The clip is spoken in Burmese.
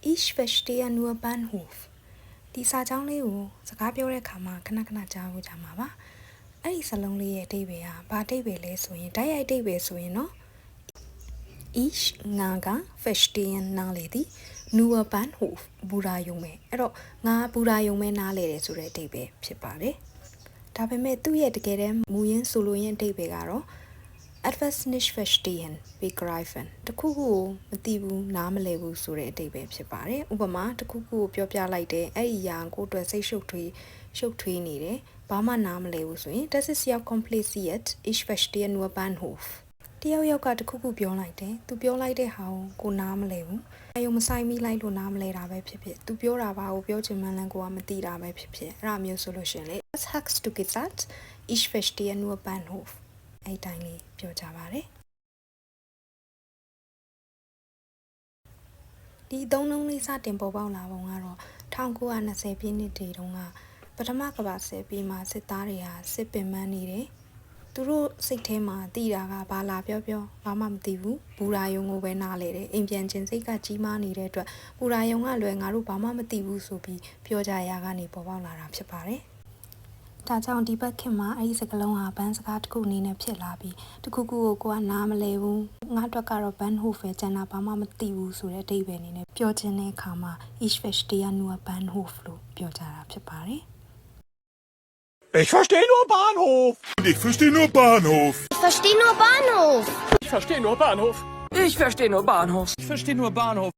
Ich verstehe nur Bahnhof ဒီစာကြောင်းလေးကိုစကားပြောတဲ့အခါမှာခဏခဏကြားဖို့ကြမှာပါအဲ့ဒီစလုံးလေးရဲ့အဓိပ္ပာယ်ကဘာအဓိပ္ပာယ်လဲဆိုရင်တိုက်ရိုက်အဓိပ္ပာယ်ဆိုရင်နော် Ich ငါက verstehen နားလေသည် nur Bahnhof ဘူရာယုံပဲအဲ့တော့ငါဘူရာယုံပဲနားလေတယ်ဆိုတဲ့အဓိပ္ပာယ်ဖြစ်ပါတယ်ဒါပေမဲ့သူ့ရဲ့တကယ်တမ်းမူရင်းဆိုလိုရင်းအဓိပ္ပာယ်ကတော့ etwas nicht verstehen begreifen တခုခုကိုမသိဘူးနားမလည်ဘူးဆိုတဲ့အဓိပ္ပာယ်ဖြစ်ပါတယ်ဥပမာတခုခုကိုပြောပြလိုက်တယ်အဲ့ဒီအရာကိုယ့်အတွက်စိတ်ရှုပ်ထွေးရှုပ်ထွေးနေတယ်ဘာမှနားမလည်ဘူးဆိုရင် das ist ja kompliziert ich verstehe nur Bahnhof တယောက်ယောက်ကတခုခုပြောလိုက်တယ်သူပြောလိုက်တဲ့ဟာကိုကိုနားမလဲဘူးအယုံမဆိုင်မိလိုက်လို့နားမလဲတာပဲဖြစ်ဖြစ်သူပြောတာဘာကိုပြောချင်မှန်းလဲကိုကမသိတာပဲဖြစ်ဖြစ်အဲ့ဒါမျိုးဆိုလို့ရှရင်လေ was hast du gesagt ich verstehe nur Bahnhof အဲ့တိုင်းလေးပြောကြပါတယ်ဒီအသုံးလုံးလေးစတင်ပေါ်ပေါက်လာပုံကတော့1920ပြည့်နှစ်တွေတုန်းကပထမကမ္ဘာစစ်ပြီးမှစစ်သားတွေဟာစစ်ပင်ပန်းနေတယ်သူတို့စိတ်ထဲမှာတည်တာကဘာလာပြောပြောဘာမှမသိဘူးဘူရာယုံကိုပဲနားလေတယ်အိမ်ပြန်ခြင်းစိတ်ကကြီးမားနေတဲ့အတွက်ဘူရာယုံကလွယ်ငါတို့ဘာမှမသိဘူးဆိုပြီးပြောကြရာကနေပေါ်ပေါက်လာတာဖြစ်ပါတယ် ဒါကြောင့်ဒီဘက်ခင်မှာအဲ့ဒီစကလုံးဟာဘန်းစကားတစ်ခုအနေနဲ့ဖြစ်လာပြီးတစ်ခုခုကိုကိုကနားမလဲဘူးငါအတွက်ကတော့ဘန်ဟိုဖဲကျန်တာဘာမှမသိဘူးဆိုတဲ့အဓိပ္ပာယ်အနေနဲ့ပြောချင်တဲ့အခါမှာ ich verstehe nur Bahnhof လို့ပြောကြတာဖြစ်ပါတယ် Ich verstehe nur Bahnhof. Ich verstehe nur Bahnhof. Ich verstehe nur Bahnhof. Ich verstehe nur Bahnhof. Ich verstehe nur Bahnhof. Ich verstehe nur Bahnhof.